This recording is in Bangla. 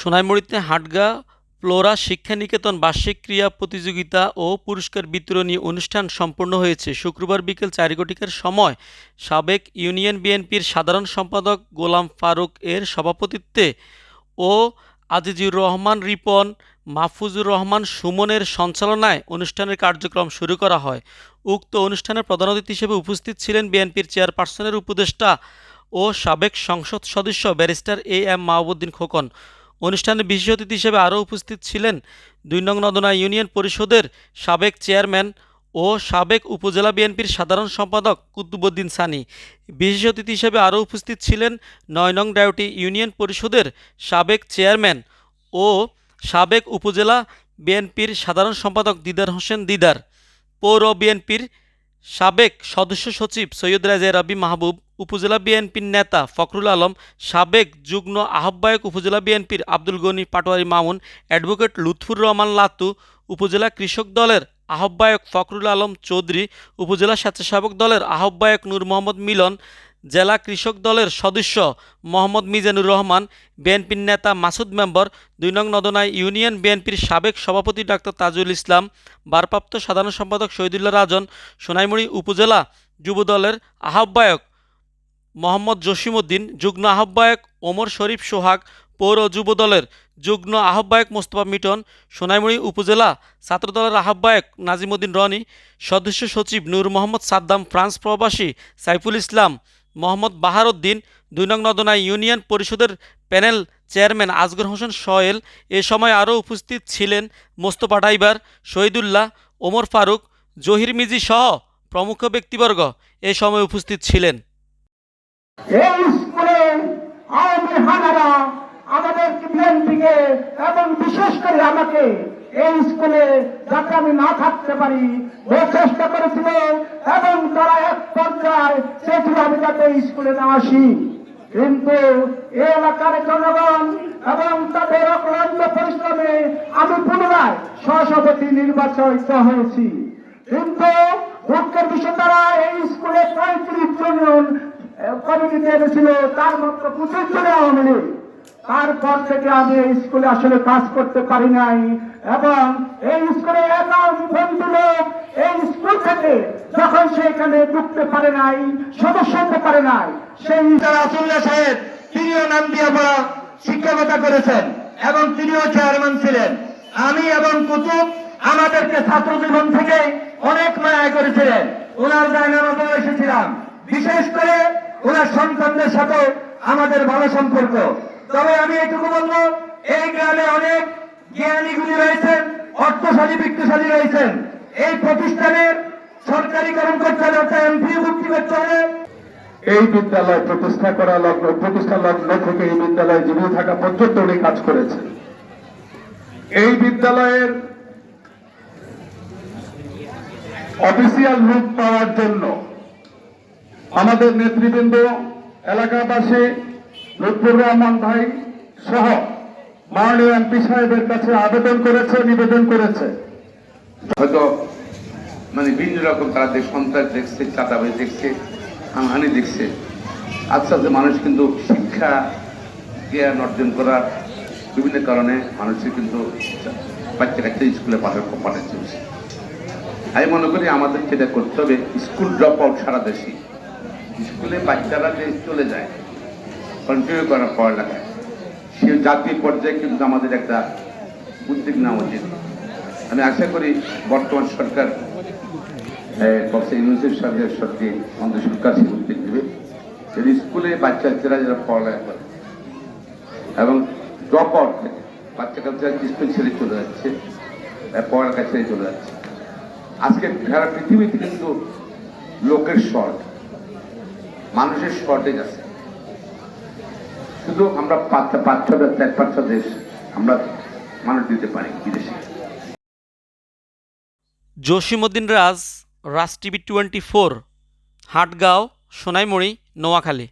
সোনাইমুড়িতে হাটগা, ফ্লোরা শিক্ষানিকেতন বার্ষিক ক্রীড়া প্রতিযোগিতা ও পুরস্কার বিতরণী অনুষ্ঠান সম্পন্ন হয়েছে। শুক্রবার বিকেল চার ঘটিকার সময় সাবেক ইউনিয়ন বিএনপির সাধারণ সম্পাদক গোলাম ফারুক এর সভাপতিত্বে ও আজিজুর রহমান, রিপন, মাহফুজুর রহমান, সুমনের সঞ্চালনায় অনুষ্ঠানের কার্যক্রম শুরু করা হয়। উক্ত অনুষ্ঠানে প্রধান অতিথি হিসেবে উপস্থিত ছিলেন বিএনপির চেয়ারপারসনের উপদেষ্টা ও সাবেক সংসদ সদস্য barrister A M Mahbuddin Khokon. অনুষ্ঠানে বিশেষ অতিথি হিসেবে আরও উপস্থিত ছিলেন দুই নং নদনা ইউনিয়ন পরিষদের সাবেক চেয়ারম্যান ও সাবেক উপজেলা বিএনপির সাধারণ সম্পাদক কুতুবুদ্দিন সানি। বিশেষ অতিথি হিসেবে আরও উপস্থিত ছিলেন নয় নং ডাউটি ইউনিয়ন পরিষদের সাবেক চেয়ারম্যান ও সাবেক উপজেলা বিএনপির সাধারণ সম্পাদক দিদার হোসেন দিদার। পৌর বিএনপির সাবেক সদস্য সচিব সৈয়দ রাজা রবি মাহবুব, উপজেলা বিএনপির নেতা ফখরুল আলম, সাবেক যুগ্ম আহ্বায়ক উপজেলা বিএনপির আব্দুল গনি পাটোয়ারি মামুন, অ্যাডভোকেট লুৎফুর রহমান লাতু, উপজেলা কৃষক দলের আহ্বায়ক ফখরুল আলম চৌধুরী, উপজেলা স্বেচ্ছাসেবক দলের আহ্বায়ক নূর মোহাম্মদ মিলন জেলা কৃষক দলের সদস্য মোহাম্মদ মিজানুর রহমান, বিএনপির নেতা মাসুদ মেম্বর, দুই নং নদনায় ইউনিয়ন বিএনপির সাবেক সভাপতি ডাক্তার তাজুল ইসলাম, ভারপ্রাপ্ত সাধারণ সম্পাদক শহীদুল্লাহ রাজন, সোনাইমুড়ি উপজেলা যুবদলের আহ্বায়ক মোহাম্মদ জসিমউদ্দিন, যুগ্ম আহ্বায়ক ওমর শরীফ সোহাগ, পৌর যুবদলের যুগ্ম আহ্বায়ক মোস্তফা মিটন, সোনাইমুড়ি উপজেলা ছাত্রদলের আহ্বায়ক নাজিমুদ্দিন রনি, সদস্য সচিব নূর মোহাম্মদ সাদ্দাম, ফ্রান্স প্রবাসী সাইফুল ইসলাম মোহাম্মদ বাহারউদ্দিন দুই নং নদনা ইউনিয়ন পরিষদের প্যানেল চেয়ারম্যান আজগর হোসেন সোহেল, এ সময় আরও উপস্থিত ছিলেন মোস্তফা ডাইবার শহীদুল্লাহ, ওমর ফারুক, জহির মিজি সহ প্রমুখ ব্যক্তিবর্গ এ সময় উপস্থিত ছিলেন। আমাদের এবং বিশেষ করে আমাকে এই স্কুলে যাতে আমি না থাকতে পারি চেষ্টা করেছিল এবং তারা এক পর্যায়ে সেটি আমি যাতে স্কুলে না আসি। কিন্তু এই এলাকার জনগণ এবং তাদের অক্লান্ত পরিশ্রমে আমি পুনরায় সহসভাপতি নির্বাচিত হয়েছি। কিন্তু দুঃখের বিষয়, তারা এই স্কুলে পঁয়ত্রিশ জন কমিটিতে এনেছিল তার মাত্র পঁচিশ জনে আওয়ামী লীগ। তারপর থেকে আমি এই স্কুলে আসলে কাজ করতে পারি নাই। এবং এই স্কুলে লোক, এই স্কুল থেকে যখন সে এখানে ঢুকতে পারে নাই, সদস্য হতে পারে নাই, সেই তারা আসুল্লাহ সাহেব তিনিও নাম দিয়ে পড়া শিক্ষকতা করেছেন এবং তিনিও চেয়ারম্যান ছিলেন। আমি এবং কুতুব আমাদেরকে ছাত্র জীবন থেকে অনেক মায়া করেছিলেন। ওনার জায়গামতো এসেছিলাম। বিশেষ করে ওনার সন্তানদের সাথে আমাদের ভালো সম্পর্ক। তবে আমি এটুকু বলব, এই গ্রামে অনেক জ্ঞানীগুলি রয়েছেন, অর্থশালী, বিত্তশালী রয়েছেন। এই প্রতিষ্ঠানের সরকারিকরণ করতে হবে অর্থাৎ এমপি মুক্তি করতে হবে এই বিদ্যালয় প্রতিষ্ঠা করা লগ্ন, প্রতিষ্ঠা লগ্ন থেকে এই বিদ্যালয়ে জীবিত থাকা পর্যন্ত উনি কাজ করেছেন। এই বিদ্যালয়ের অফিসিয়াল রূপ পাওয়ার জন্য আমাদের নেতৃবৃন্দ, এলাকাবাসী লুৎফুর রহমান ভাই সহ মাননীয় এমপি সাহেবের কাছে আবেদন করেছে, নিবেদন করেছে। হয়তো মানে বিভিন্ন রকম তারা দেখ সন্ত্রাস দেখছে, চাঁদাবাজি দেখছে, হানহানি দেখছে। আস্তে আস্তে মানুষ কিন্তু শিক্ষা জ্ঞান অর্জন করার বিভিন্ন কারণে মানুষের কিন্তু বাচ্চা কাচ্চা স্কুলে পাঠার পাঠাচ্ছে। আমি মনে করি আমাদের যেটা করতে হবে। স্কুল ড্রপ আউট সারা দেশে। স্কুলে বাচ্চারা যে চলে যায় কন্টিনিউ করার পড়ালেখা সে জাতীয় পর্যায়ে কিন্তু আমাদের একটা উদ্যোগ নেওয়া উচিত। আমি আশা করি বর্তমান সরকার প্রফেসর ইউনিভার্সিটি সরকারের সাথে আমাদের সরকার সে উদ্যোগ দেবে যদি স্কুলে বাচ্চারা যারা পড়ালেখা করে এবং ড্রপ আউট থেকে বাচ্চা কাচ্চা স্কুল ছেড়ে চলে যাচ্ছে পড়ালেখা ছেড়ে চলে যাচ্ছে। আজকে সারা পৃথিবীতে কিন্তু লোকের শর্ট, মানুষের শর্টেজ আছে। শুধু আমরা পাঁচটা পাঁচ ছটা চার পাঁচটা দেশ আমরা মানুষ দিতে পারি বিদেশে। Jasimuddin Raj Raj TV twenty four, Hatgaon, Sonaimuri, Noakhali.